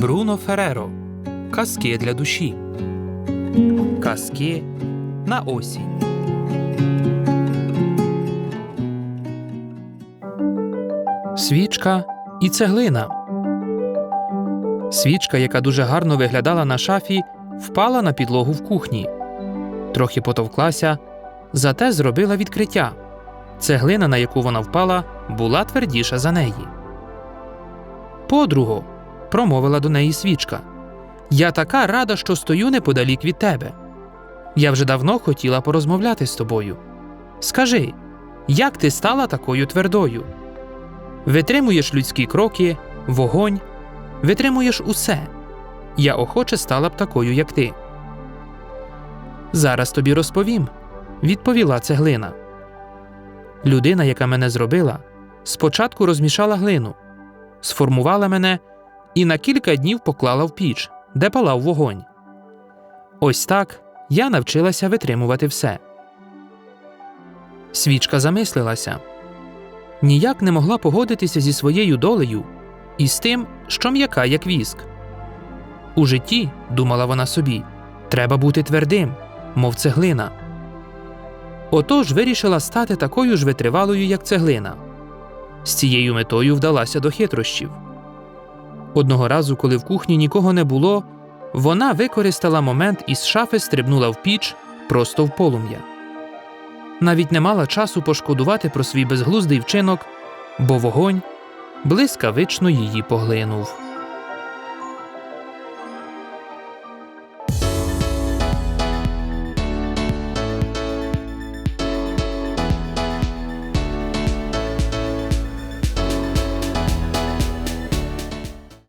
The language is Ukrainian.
Бруно Фереро. Казки для душі. Казки на осінь. Свічка і цеглина. Свічка, яка дуже гарно виглядала на шафі, впала на підлогу в кухні. Трохи потовклася, зате зробила відкриття. Цеглина, на яку вона впала, була твердіша за неї. Подруго, промовила до неї свічка. Я така рада, що стою неподалік від тебе. Я вже давно хотіла порозмовляти з тобою. Скажи, як ти стала такою твердою? Витримуєш людські кроки, вогонь, витримуєш усе. Я охоче стала б такою, як ти. Зараз тобі розповім, відповіла цеглина. Людина, яка мене зробила, спочатку розмішала глину, сформувала мене і на кілька днів поклала в піч, де палав вогонь. Ось так я навчилася витримувати все. Свічка замислилася ніяк не могла погодитися зі своєю долею і з тим, що м'яка, як віск. У житті, думала вона собі, треба бути твердим, мов цеглина. Отож вирішила стати такою ж витривалою, як цеглина. З цією метою вдалася до хитрощів. Одного разу, коли в кухні нікого не було, вона використала момент і з шафи стрибнула в піч просто в полум'я. Навіть не мала часу пошкодувати про свій безглуздий вчинок, бо вогонь блискавично її поглинув.